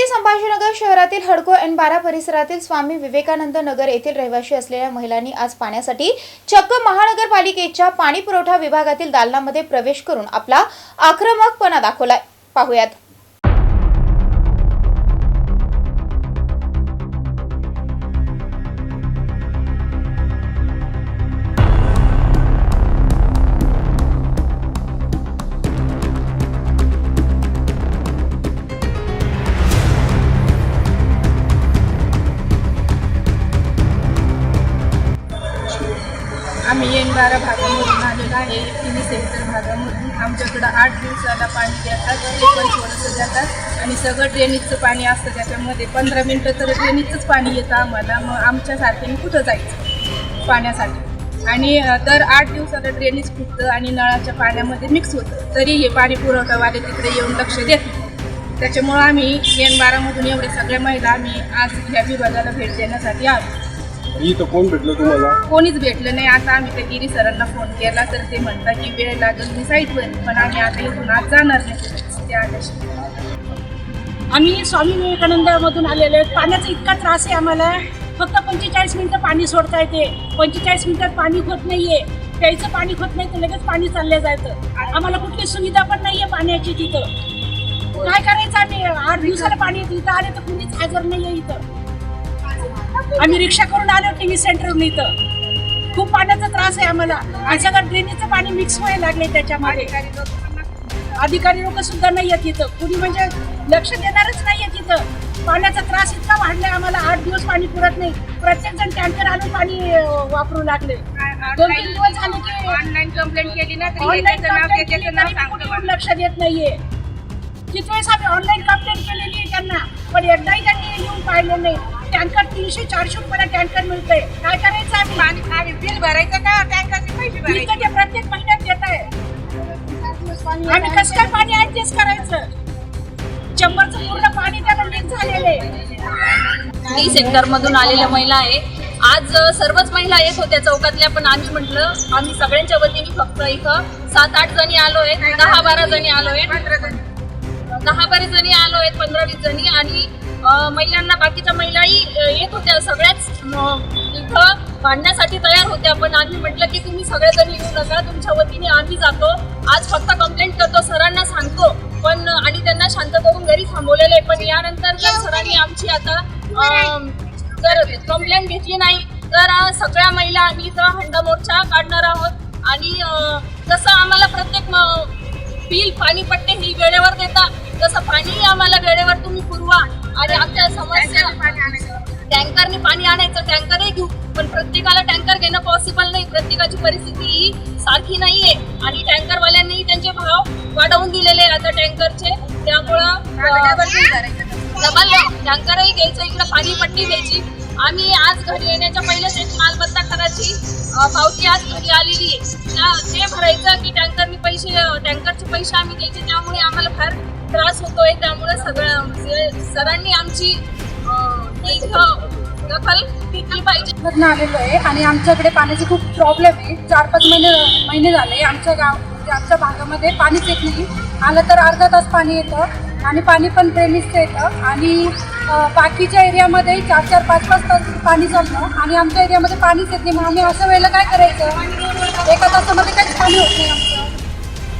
छत्रपती संभाजीनगर शहरातील हडको एन बारा परिसरातील स्वामी विवेकानंद नगर येथील रहिवासी असलेल्या महिलांनी आज पाण्यासाठी चक्क महानगरपालिकेच्या पाणी पुरवठा विभागातील दालनामध्ये प्रवेश करून आपला आक्रमकपणा दाखवलाय. पाहुयात. आम्ही येणबारा भागामधून आलेलो आहे. तिन्ही सेक्टर भागामधून. आमच्याकडं आठ दिवसाला पाणी देतात ते पण थोडंसं देतात आणि सगळं ड्रेनेजचं पाणी असतं. त्याच्यामध्ये पंधरा मिनटं तर ड्रेनेजचंच पाणी येतं आम्हाला. मग आमच्यासारख्याने कुठं जायचं पाण्यासाठी? आणि दर आठ दिवसाला ड्रेनेज फुटतं आणि नळाच्या पाण्यामध्ये मिक्स होतं. तरी हे पाणी पुरवठावाले तिकडे येऊन लक्ष देत नाही. त्याच्यामुळं आम्ही एन बारामधून एवढे सगळ्या महिला आम्ही आज ह्या विभागाला भेट देण्यासाठी आलो. इथं कोण भेटलं तुम्हाला? कोणीच भेटलं नाही. आता आम्ही त्या गिरी सरांना फोन केला तर ते म्हणतात की वेळ लागेल मी साईटवर पण आम्ही आता इथून आज जाणार नाही त्या आल्याशी. आम्ही स्वामी विवेकानंदामधून आलेले आहेत. पाण्याचा इतका त्रास आहे आम्हाला. फक्त पंचेचाळीस मिनिटं पाणी सोडता येते. पंचेचाळीस मिनिटात पाणी होत नाहीये. प्यायचं पाणी होत नाही तर लगेच पाणी चाललं जायचं. आम्हाला कुठली सुविधा पण नाहीये पाण्याची तिथं. काय करायचं आम्ही? आठ दिवसाला पाणी तिथं इथं आले तर कुणीच हजर नाहीये इथं. आम्ही रिक्षा करून आलो टी व्ही सेंटरहून इथं. खूप पाण्याचा त्रास आहे आम्हाला. आणि सगळं ड्रेनेजचं पाणी मिक्स व्हायला लागले त्याच्यामध्ये अधिकारी लोक सुद्धा नाही आहेत तिथं कुणी म्हणजे लक्ष देणारच नाही आहे तिथं पाण्याचा त्रास इतका वाढलाय आम्हाला. आठ दिवस पाणी पुरत नाही. प्रत्येक जण टँकर आणून पाणी वापरू लागले. दोन तीन दिवस झाले की ऑनलाईन कंप्लेंट केली ना तरी लक्ष देत नाहीये. किती वेळेस आम्ही ऑनलाईन कंप्लेंट केलेली आहे त्यांना. पण एकदाही त्यांनी येऊन पाहिलं नाही. टँकर तीनशे चारशे रुपयाला टँकर मिळतंय. काय करायचं आम्ही? पाणी आम्ही बिल भरायचं का? टँकरचे पैसे भरायचे. इतकं ते प्रत्येक महिन्यात देत आहे. आम्ही कसं काय पाणी ऍडजस्ट करायचं? चंबरचं पूर्ण पाणी त्याला लीक झालेलं आहे. सेक्टर मधून आलेल्या महिला आहे. आज सर्वच महिला येत होत्या चौकातल्या पण आम्ही म्हटलं आम्ही सगळ्यांच्या वतीने फक्त इथं सात आठ जणी आलो आहेत दहा बारा जणी आलो आहेत पंधरा जण दहा बारा जणी आलो आहेत पंधरा वीस जणी आणि महिलांना बाकीच्या महिलाही येत होत्या सगळ्याच इथं भांडण्यासाठी तयार होत्या. पण आम्ही म्हटलं की तुम्ही सगळेजण येऊ नका तुमच्या वतीने आम्ही जातो. आज फक्त कंप्लेंट करतो सरांना सांगतो. पण आणि त्यांना शांत करून घरी थांबवलेलं आहे. पण यानंतर जर सरांनी आमची आता जर कंप्लेंट घेतली नाही तर सगळ्या महिला आम्ही इथं हंडा मोर्चा काढणार आहोत. आणि जसं आम्हाला प्रत्येक बिल पाणी पट्टे ही वेळेवर देता तसं पाणीही आम्हाला वेळेवर तुम्ही पुरवा आणि आमच्या समस्या टँकरने पाणी आणायचं. टँकरही घेऊ. पण प्रत्येकाला टँकर घेणं पॉसिबल नाही. प्रत्येकाची परिस्थिती ही सारखी नाहीये. आणि टँकरवाल्यांनी त्यांचे भाव वाढवून दिलेले आहे आता टँकरचे. त्यामुळं टँकरही घ्यायचं इकडं पाणी पट्टी घ्यायची. आम्ही आज घरी येण्याच्या पहिलेच एक मालमत्ता कराची पावती आज घरी आलेली आहे. त्या ते भरायचं की टँकरनी पैसे टँकरचे पैसे आम्ही द्यायचे त्यामुळे आम्हाला फार त्रास होतोय त्यामुळे सगळं म्हणजे सरांनी आमची दखल घेतली पाहिजे. आलेलो आहे आणि आमच्याकडे पाण्याची खूप प्रॉब्लेम आहे. चार पाच महिने महिने झाले आमच्या गाव म्हणजे आमच्या भागामध्ये पाणीच येत नाही. आलं तर अर्धा तास पाणी येतं आणि पाणी पण ड्रेनेजचं येतं. आणि बाकीच्या एरियामध्ये चार चार पाच पाच तास पाणी चालतं आणि आमच्या एरियामध्ये पाणीच येत नाही. मग आम्ही अशा वेळेला काय करायचं? एका तासामध्ये काहीच पाणी होत नाही. आमचं